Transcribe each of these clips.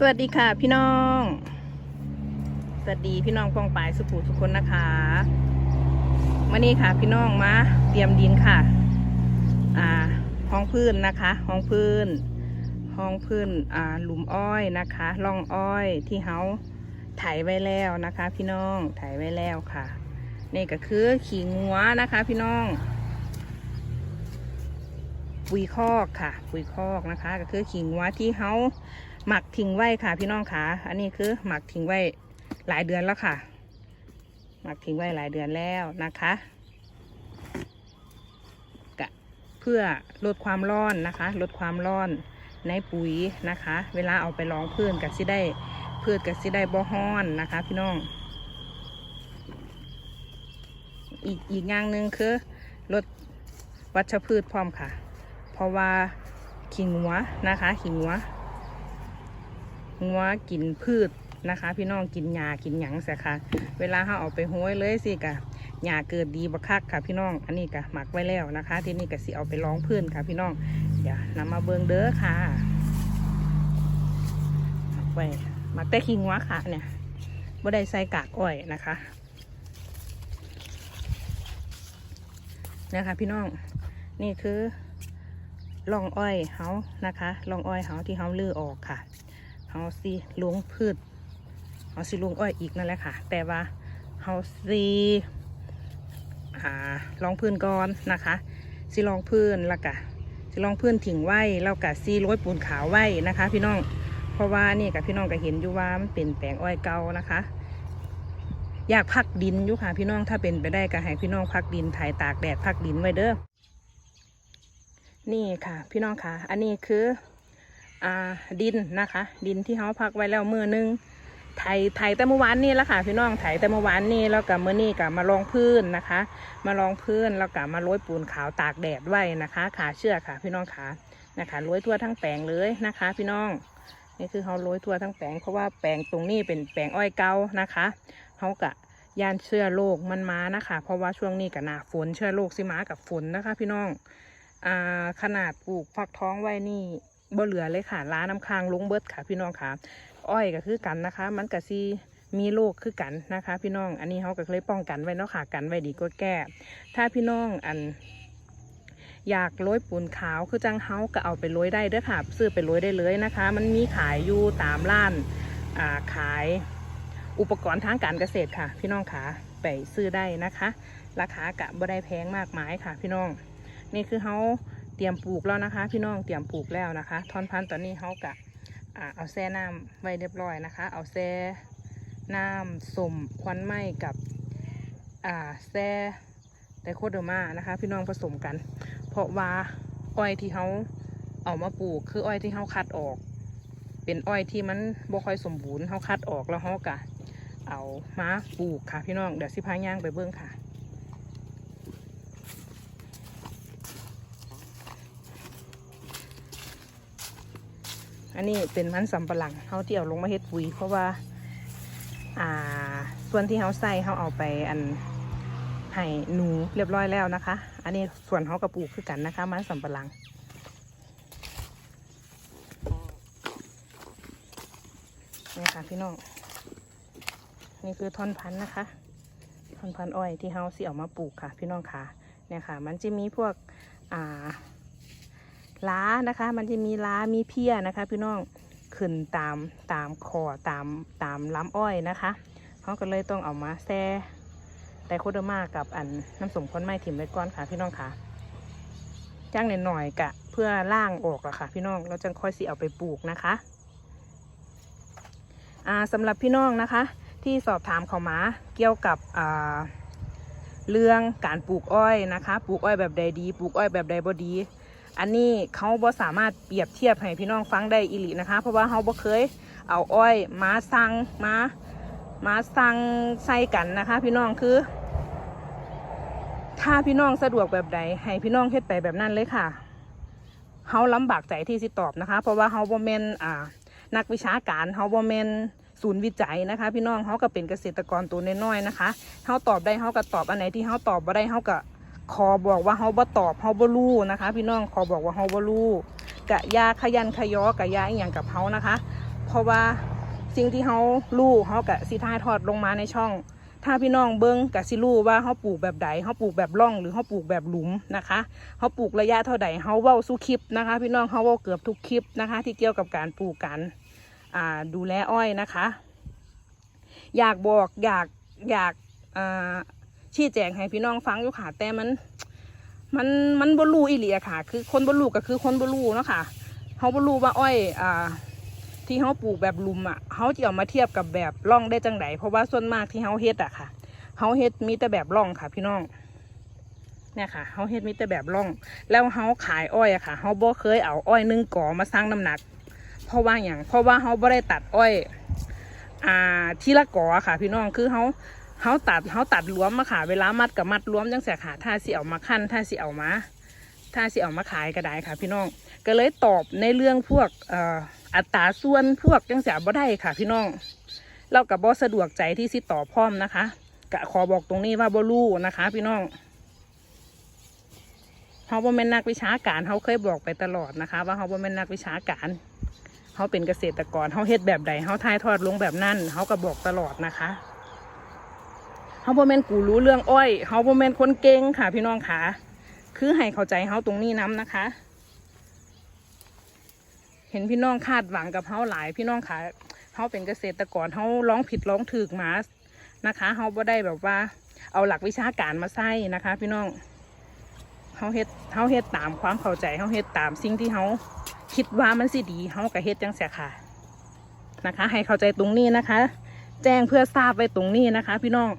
สวัสดีค่ะพี่น้อง สวัสดีพี่น้องปองปายสุภูทุกคนนะคะวันนี้ค่ะพี่น้องมาเตรียมดินค่ะ อ่า ห้องพื้นนะคะ ห้องพื้น ห้องพื้น อ่า หลุมอ้อยนะคะร่องอ้อยที่เฮาไถไว้แล้วนะคะ พี่น้องไถไว้แล้วค่ะ นี่ก็คือขี่งัวนะคะ พี่น้องปุ๋ยคอกค่ะปุ๋ยคอกนะคะ ก็คือขิงวัวที่เฮา หมักทิ้งไว้ค่ะ พี่น้องค่ะ อันนี้คือหมักทิ้งไว้หลายเดือนแล้วค่ะ หมักทิ้งไว้หลายเดือนแล้วนะคะกะเพื่อลดความร้อนนะคะ ลดความร้อนในปุ๋ยนะคะ เวลาเอาไปรองพืชกับสิได้พืชกับสิได้บ่ฮ้อนนะคะ พี่น้อง อีกอีกอย่างหนึ่งคือลดวัชพืชพร้อมค่ะ เพราะว่าขิงหัวนะคะ ขิงหัว หัวกินพืชนะคะ พี่น้องกินหญ้ากินหยังเสียค่ะ เวลาเขาเอาไปห้อยเลยสิกะหญ้าเกิดดีบักคักค่ะพี่น้อง อันนี้กะหมักไว้แล้วนะคะ ที่นี่กะสิเอาไปร้องพื้นค่ะพี่น้อง เดี๋ยวนำมาเบิงเด้อค่ะหมักไว้หมักแต่ขิงหัวค่ะเนี่ยบ่ได้ใส่กากอ้อยนะคะนี่ยค่ะพี่น้องนี่คือรองอ้อยเฮานะคะรองอ้อยเฮาที่เฮาลื้อออกค่ะ เฮาสิลงพืชเฮาสิลงอ้อยอีกนั่นแหละค่ะ แต่ว่าเฮาสิอ่าลองพื้นก่อนนะคะสิลองพื้นแล้วก็สิลองพื้นถิ่งไว้แล้วก็ซีโรยปูนขาวไว้นะคะ พี่น้องเพราะว่านี่กับพี่น้องก็เห็นอยู่ว่ามันเป็นแปลงอ้อยเก่านะคะ อยากพักดินอยู่ค่ะพี่น้องถ้าเป็นไปได้ก็ให้พี่น้องพักดินถ่ายตากแดดพักดินไว้เด้อนี่ค่ะ พี่น้องค่ะ อันนี้คือ ดินนะคะ ดินที่เขาพักไว้แล้วมือนึงไถไถแต่เมื่อวานนี่แล้วค่ะพี่น้องไถแต่เมื่อวานนี่แล้วกับเมื่อนี่กับมาลองพื้นนะคะ มาลองพื้นแล้วกับมาโรยปูนขาวตากแดดไว้นะคะ ขาเชือกค่ะ พี่น้องค่ะนะคะโรยทั่วทั้งแปลงเลยนะคะ พี่น้องนี่คือเขาโรยทั่วทั้งแปลงเพราะว่าแปลงตรงนี้เป็นแปลงอ้อยเก่านะคะเขากะยานเชื้อโรคมันมานะคะ เพราะว่าช่วงนี้กับหนาฝนเชื้อโรคสิมากับฝนนะคะ พี่น้องอ่าขนาดปลูกฟักท้องไว้นี่ บ่เหลือเลยค่ะล้าน้ำค้างลงเบิดค่ะ พี่น้องค่ะ อ้อยก็คือกันนะคะ มันก็ซีมีโรคคือกันนะคะ พี่น้อง อันนี้เขาก็เลยป้องกันไว้เนาะค่ะ กันไว้ดีก็แก้ ถ้าพี่น้องอันอยากโรยปูนขาวคือจังเฮาก็เอาไปโรยได้เด้อค่ะ ซื้อไปโรยได้เลยนะคะ มันมีขายอยู่ตามร้านอ่าขายอุปกรณ์ทางการเกษตรค่ะ พี่น้องค่ะไปซื้อได้นะคะ ราคากะบ่ได้แพงมากมายค่ะ พี่น้อง นี่คือเขา เตรียมปลูกแล้วนะคะ พี่น้องเตรียมปลูกแล้วนะคะท่อนพันธุ์ตอนนี้เขากะเอาแช่น้ำไว้เรียบร้อยนะคะ เอาแช่น้ำสมควันไหมกับอ่าแช่ไดโคเดอร์มานะคะ พี่น้องผสมกัน เพราะว่าอ้อยที่เขาเอามาปลูกคืออ้อยที่เขาคัดออก เป็นอ้อยที่มันบ่ค่อยสมบูรณ์เขาคัดออกแล้วเขากะเอามาปลูกค่ะพี่น้องเดี๋ยวสิพายย่างไปเบิ้องค่ะ อันนี้เป็นมันสำปะหลังเขาที่เอาลงมาเฮ็ดปุ๋ยเพราะว่า อ่า ส่วนที่เขาใส่เขาเอาไปอันให้หนูเรียบร้อยแล้วนะคะ อันนี้ส่วนเขากระปลูกคือกันนะคะ มันสำปะหลังนี่ค่ะพี่น้อง นี่คือท่อนพันธุ์นะคะ ท่อนพันธุ์อ้อยที่เขาสิเอามาปลูกค่ะ พี่น้องค่ะ เนี่ยค่ะ มันจะมีพวก อ่า ล้านะคะ มันจะมีล้ามีเพี้ยนะคะ พี่น้องขึ้นตามตามคอตามตามลำอ้อยนะคะเขาก็เลยต้องเอามาแซ่ไดโคเดมากับอันน้ำสมคนไม้ถิ่มไว้ก่อนค่ะ พี่น้องค่ะจ้างหน่อยๆกะ เพื่อล่างออกอะค่ะ พี่น้องเราจะค่อยสิเอาไปปลูกนะคะอ่าสำหรับพี่น้องนะคะ ที่สอบถามเขามาเกี่ยวกับอ่าเรื่องการปลูกอ้อยนะคะ ปลูกอ้อยแบบใดดี ปลูกอ้อยแบบใดบ่ดี อันนี้เขาบ่สามารถเปรียบเทียบให้พี่น้องฟังได้อีหลีนะคะ เพราะว่าเขาบ่เคยเอาอ้อยมาสั่งมามาสั่งใส่กันนะคะ พี่น้องคือ ถ้าพี่น้องสะดวกแบบใดให้พี่น้องเฮ็ดไปแบบนั้นเลยค่ะเขาลำบากใจที่สิตอบนะคะ เพราะว่าเขาบ่แม่นอ่านักวิชาการเขาบ่แม่นศูนย์วิจัยนะคะ พี่น้องเขาก็เป็นเกษตรกรตัวน้อยๆนะคะเขาตอบได้เขาก็ตอบอันไหนที่เขาตอบบ่ได้เขาก็ ขอบอกว่าเฮาบ่ตอบเฮาบ่รู้นะคะ พี่น้องขอบอกว่าเฮาบ่รู้กะยาขยันขยอกะยาอีหยังกับเฮานะคะ เพราะว่าสิ่งที่เขารู้เขากะสิถ่ายทอดลงมาในช่อง ถ้าพี่น้องเบิ้งกะสิรู้ว่าเขาปลูกแบบใดเขาปลูกแบบร่องหรือเขาปลูกแบบหลุมนะคะเขาปลูกระยะเท่าใดเขาเว้าสู้คลิปนะคะ พี่น้องเขาเว้าเกือบทุกคลิปนะคะ ที่เกี่ยวกับการปลูกกันอ่าดูแลอ้อยนะคะ อยากบอกอยากอยากอ่า ชี้แจงให้พี่น้องฟังอยู่ค่ะ แต่มัน มันมันบรูอีหลีอะค่ะ คือคนบรูก็คือคนบรูเนาะค่ะเขาบรูว่าอ้อยอ่าที่เขาปลูกแบบลุมอะเขาจะเอามาเทียบกับแบบร่องได้จังไดเพราะว่าส่วนมากที่เขาเฮ็ดอะค่ะเขาเฮ็ดมีแต่แบบร่องค่ะ พี่น้องเนี่ยค่ะเขาเฮ็ดมีแต่แบบร่อง แล้วเขาขายอ้อยอะค่ะเขาบ่เคยเอาอ้อยหนึ่งก่อมาสร้างน้ำหนัก เพราะว่าอย่างเพราะว่าเขาบ่ได้ตัดอ้อย อ่าทีละก่อค่ะ พี่น้องคือเขา เขาตัดเขาตัดรวมมาค่ะ เวลามัดกับมัดรวมจังเสียค่ะถ้าสิเอามาขั้นถ้าสิเอามาถ้าสิเอามาขายก็ได้ค่ะ พี่น้อง ก็เลยตอบในเรื่องพวกอัตราส่วนพวกจังเสียบ่ได้ค่ะ พี่น้องเรากับบ่สะดวกใจที่สิตอบพร้อมนะคะกะขอบอกตรงนี้ว่าบ่รู้นะคะ พี่น้องเขาบ่แม่นนักวิชาการเขาเคยบอกไปตลอดนะคะ ว่าเขาบ่แม่นนักวิชาการเขาเป็นเกษตรกรเขาเฮ็ดแบบใดเขาทายทอดลงแบบนั้นเขาก็บอกตลอดนะคะ เขาบ่แม่นกูรู้เรื่องอ้อยเขาบ่แม่นคนเก่งค่ะ พี่น้องค่ะ คือให้เข้าใจเขาตรงนี้น้ำนะคะ เห็นพี่น้องคาดหวังกับเขาหลาย พี่น้องค่ะเขาเป็นเกษตรกรเขาร้องผิดร้องถูกมานะคะเขาบ่ได้แบบว่า เอาหลักวิชาการมาใส่นะคะ พี่น้องเขาเฮ็ดเขาเฮ็ดตามความเข้าใจเขาเฮ็ดตามสิ่งที่เขาคิดว่ามันสิดีเขาก็เฮ็ดจังเสียค่ะนะคะ ให้เข้าใจตรงนี้นะคะ แจ้งเพื่อทราบไว้ตรงนี้นะคะ พี่น้อง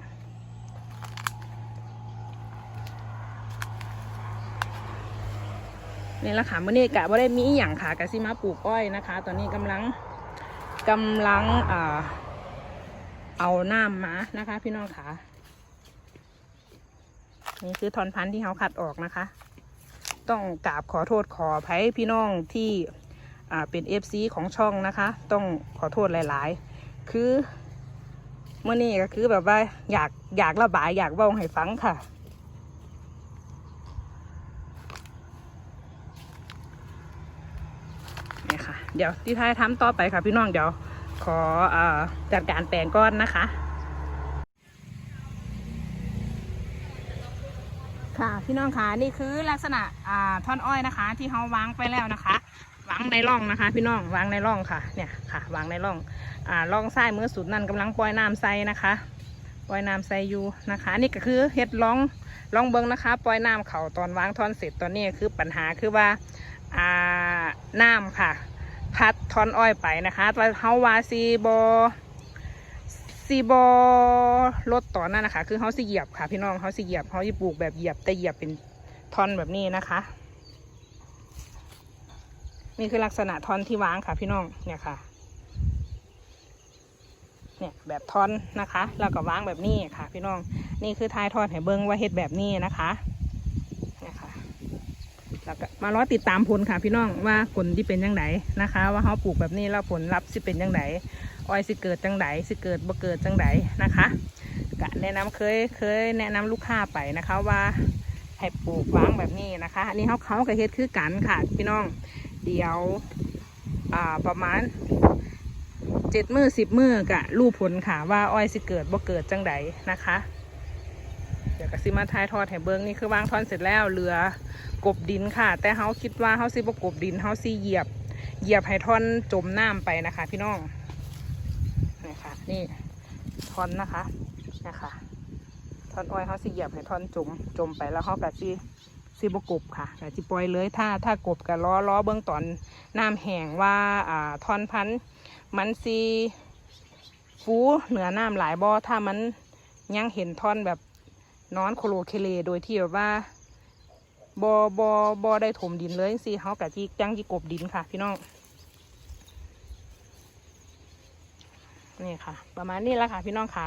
นี่ละค่ะมื่อนี้กะว่าได้มีอย่างค่ะกะซิมาปลูกอ้อยนะคะ ตอนนี้กำลังกำลังอ่าเอาน้ำมานะคะ พี่น้องค่ะนี่คือทอนพันธุ์ที่เขาขัดออกนะคะ ต้องกราบขอโทษขออภัยพี่น้องที่เป็นเอฟซีของช่องนะคะ ต้องขอโทษหลาย ๆ คือเมื่อนี้ก็คือแบบว่าอยากอยากระบายอยากเว้าให้ฟังค่ะ นี่ค่ะ เดี๋ยวที่ท้ายทำต่อไปค่ะพี่น้องเดี๋ยวขออจัดการแปลงก้อนนะคะ ค่ะพี่น้องค่ะนี่คือลักษณะท่อนอ้อยนะคะ ที่เขาวางไปแล้วนะคะวางในร่องนะคะ พี่น้องวางในร่องค่ะเนี่ยค่ะวางในร่องอ่าร่องไส้เมื่อสุดนั่นกำลังปล่อยน้ำใส่นะคะปล่อยน้ำใส่อยู่นะคะนี่ก็คือเฮ็ดร่องร่องเบิ้งนะคะ ปล่อยน้ำเขาตอนวางท่อนเสร็จตอนนี้คือปัญหาคือว่าอ่าน้ำค่ะ พัดทอนอ้อยไปนะคะแต่เฮาว่าซีบอซีบอรถต่อนั่นนะคะ คือเฮาสิเหยียบค่ะ พี่น้องเฮาสิเหยียบเฮาสิปลูกแบบเหยียบแต่เหยียบเป็นทอนแบบนี้นะคะ นี่คือลักษณะทอนที่วางค่ะ พี่น้องเนี่ยค่ะ เนี่ยแบบทอนนะคะ แล้วก็วางแบบนี้ค่ะ พี่น้องนี่คือท้ายทอดให้เบิ้งว่าเฮ็ดแบบนี้นะคะ แล้วก็มารอติดตามผลค่ะพี่น้องว่าผลที่เป็นยังไงนะคะ ว่าเขาปลูกแบบนี้แล้วผลลัพธ์สิเป็นยังไงอ้อยสิเกิดจังไดสิเกิดบ่เกิดจังไดนะคะก็แนะนำเคยเคยแนะนำลูกค้าไปนะคะว่าให้ปลูกวางแบบนี้นะคะอันนี้เขาเขากับเฮ็ดคือกันค่ะพี่น้องเดี๋ยวอ่าประมาณเจ็ดมือสิบมือกะรูปผลค่ะว่าอ้อยสิเกิดบ่เกิดจังไดนะคะ กสิมาทายทอดให้เบิ้งนี่คือวางทอนเสร็จแล้วเหลือกบดินค่ะ แต่เขาคิดว่าเขาสิบกบดินเขาสิเหยียบ เหยียบให้ทอนจมน้ำไปนะคะ พี่น้องนี่ค่ะนี่ทอนนะคะนี่ค่ะทอนอ้อยเขาสิเหยียบให้ทอนจมจมไปแล้วเขาแบบสิสิบกบค่ะแต่จิปล่อยเลยถ้าถ้ากบกับล้อล้อเบื้องตอนน้ำแห้งว่าอ่าทอนพันมันสิฟูเหนือน้ำหลายบ่อถ้ามันยังเห็นท่อนแบบ นอนโคโลเคเลโดยที่แบบว่าบอบอบอได้ถมดินเลยสิเขากะที่จังที่กบดินค่ะ พี่น้องนี่ค่ะ ประมาณนี้แล้วค่ะ พี่น้องค่ะ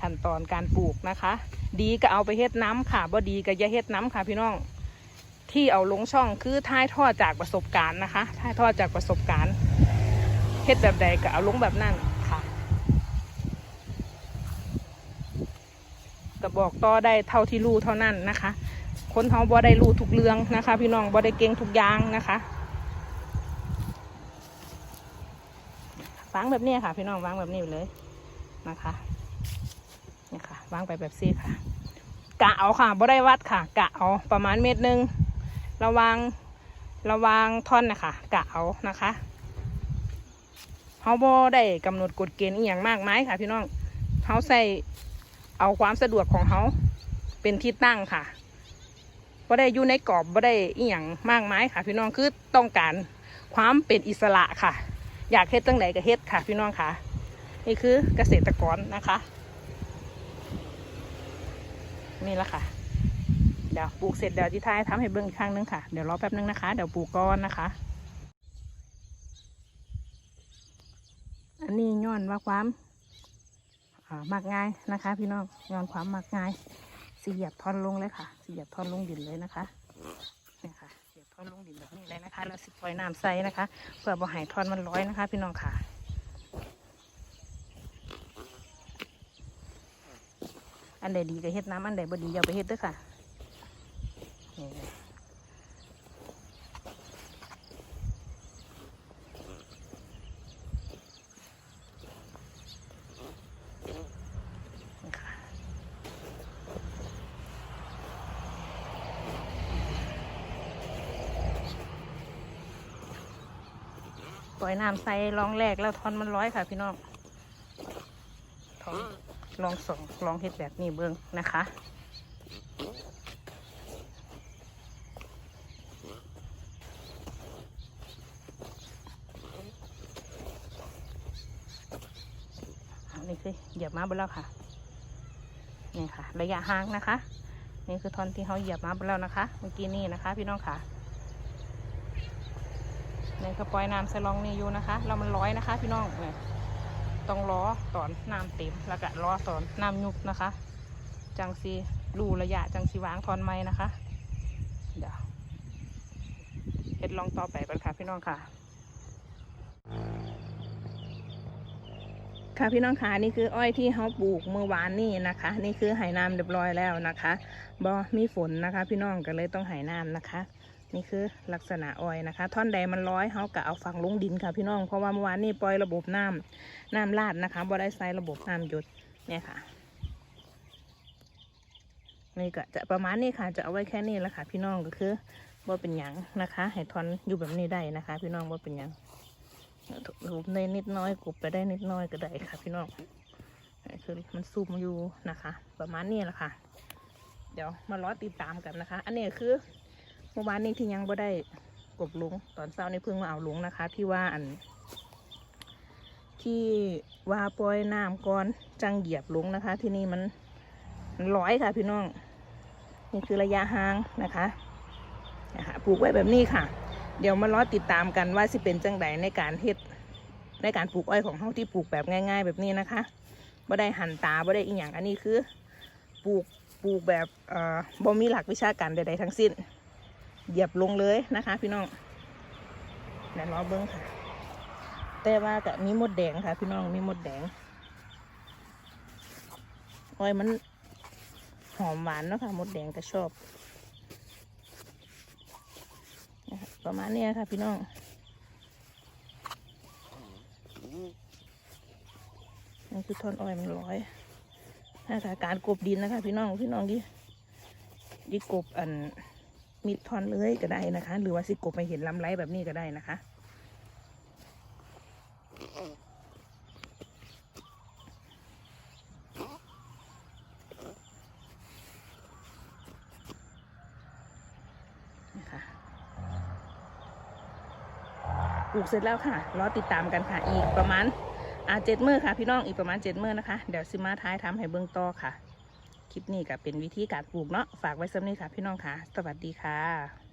ขั้นตอนการปลูกนะคะ ดีก็เอาไปเฮ็ดน้ำค่ะบ่ดีก็อย่าเฮ็ดน้ำค่ะ พี่น้องที่เอาลงช่องคือท้ายทอดจากประสบการณ์นะคะท้ายทอดจากประสบการณ์เฮ็ดแบบใดก็เอาลงแบบนั้นค่ะ ก็บอกต่อได้เท่าที่รู้เท่านั้นนะคะ คนเขาบ่ได้รู้ทุกเรื่องนะคะ พี่น้องบ่ได้เก่งทุกอย่างนะคะวางแบบนี้ค่ะ พี่น้องวางแบบนี้เลยนะคะนี่ค่ะวางไปแบบซี่ค่ะ กะเอาค่ะบ่ได้วัดค่ะ กะเอาประมาณเมตรหนึ่งระวังระวังท่อนนะคะกะเอานะคะเขาบ่ได้กำหนดกฎเกณฑ์อีหยังมากมายค่ะ พี่น้องเขาใส่ เอาความสะดวกของเขาเป็นที่ตั้งค่ะบ่ได้อยู่ในกรอบบ่ได้อีหยังมากมายค่ะ พี่น้องคือต้องการความเป็นอิสระค่ะ อยากเฮ็ดตั้งไหนก็เฮ็ดค่ะ พี่น้องค่ะ นี่คือเกษตรกรนะคะ นี่ละค่ะ เดี๋ยวปลูกเสร็จเดี๋ยวที่ท้ายทำให้เบิ้งอีกครั้งนึงค่ะ เดี๋ยวรอแป๊บนึงนะคะ เดี๋ยวปลูกก้อนนะคะ อันนี้ย้อนว่าความ มักง่ายนะคะ พี่น้องย้อนความมักง่ายสีเหยียบทอนลงเลยค่ะสีเหยียบทอนลงดินเลยนะคะนี่ค่ะเหยียบทอนลงดินแบบนี้เลยนะคะ แล้วสิปล่อยน้ำใส่นะคะ เพื่อบ่ให้ท่อนมันร้อยนะคะ พี่น้องค่ะอันใดดีก็เฮ็ดน้ำอันใดบ่ดีอย่าไปเฮ็ดด้วยค่ะ อยน้ำใส่รองแรกแล้วทอนมันร้อยค่ะพี่น้องทอนลองสองลองเฮ็ดแบบนี้เบิ้องนะคะนนี้คือเหยียบมาไปแล้วค่ะ นี่ค่ะ ระยะห่างนะคะ นี่คือทอนที่เขาเหยียบมาไปแล้วนะคะ เมื่อกี้นี่นะคะ พี่น้องค่ะ นี่ก็ปล่อยน้ำใส่รองนี่อยู่นะคะแล้วมันร้อยนะคะ พี่น้องเนี่ยต้องล้อตอนน้ำเต็มแล้วก็ล้อตอนน้ำยุบนะคะ จังสีรูระยะจังสีวางทอนไม้นะคะ เดี๋ยวเฮ็ดลองต่อไปกันค่ะ พี่น้องค่ะ ค่ะพี่น้องค่ะนี่คืออ้อยที่เขาปลูกเมื่อวานนี่นะคะ นี่คือไหน้ำเรียบร้อยแล้วนะคะบอมีฝนนะคะ พี่น้องก็เลยต้องไหน้ำนะคะ นี่คือลักษณะอ้อยนะคะ ท่อนใดมันร้อยเขาก็เอาฝังลงดินค่ะพี่น้อง เพราะว่าเมื่อวานนี่ปล่อยระบบน้ำน้ำลาดนะคะบ่ได้ใส่ระบบน้ำหยดเนี่ยค่ะนี่ก็จะประมาณนี้ค่ะจะเอาไว้แค่นี้แหละค่ะ พี่น้องก็คือบ่เป็นหยังนะคะให้ทอนอยู่แบบนี้ได้นะคะ พี่น้องบ่เป็นหยังถูในนิดน้อยกบไปได้นิดน้อยก็ได้ค่ะ พี่น้องคือมันซุ่มอยู่นะคะ ประมาณนี้แหละค่ะ เดี๋ยวมารอติดตามกันนะคะ อันนี้คือ มื่อวานนี้ที่ยังบ่ได้กบลุงตอนเช้านี่เพิ่งมาเอาลุงนะคะ ที่ว่าอัน ที่ว่าปล่อยน้ำก่อนจังเหยียบลุงนะคะ ที่นี่มันมันร้อยค่ะพี่น้อง นี่คือระยะห่างนะคะนะคะปลูกไว้แบบนี้ค่ะ เดี๋ยวมาล้อติดตามกันว่าสิเป็นจังไดในการเฮ็ดในการปลูกอ้อยของเฮาที่ปลูกแบบง่าย ๆ แบบนี้นะคะบ่ได้หันตาบ่ได้อีหยังอันนี้คือ ปลูกปลูกแบบเอ่อบ่มีหลักวิชาการใดๆทั้งสิ้น เหยียบลงเลยนะคะ พี่น้องเดี๋ยวรอเบิ้งค่ะ แต่ว่าก็มีมดแดงค่ะ พี่น้องมีมดแดงอ้อยมันหอมหวานเนาะค่ะมดแดงก็ชอบประมาณนี้ค่ะ พี่น้องนี่คือท่อนอ้อยมันร้อยนะคะการกบดินนะคะ พี่น้องพี่น้องดิดิกบอัน มิดทอนเลยก็ได้นะคะ หรือว่าสิกบไปเห็นลำไรแบบนี้ก็ได้นะคะนะคะปลูกเสร็จแล้วค่ะ รอติดตามกันค่ะ อีกประมาณอ่าเจ็ดมือค่ะ พี่น้อง อีกประมาณเจ็ดมือนะคะ เดี๋ยวซิมาท้ายทำให้เบื้องต่อค่ะ ลิปนี้ก็เป็นวิธีการปลูกเนาะฝากไว้สำนี้ค่ะพี่น้องค่ะ สวัสดีค่ะ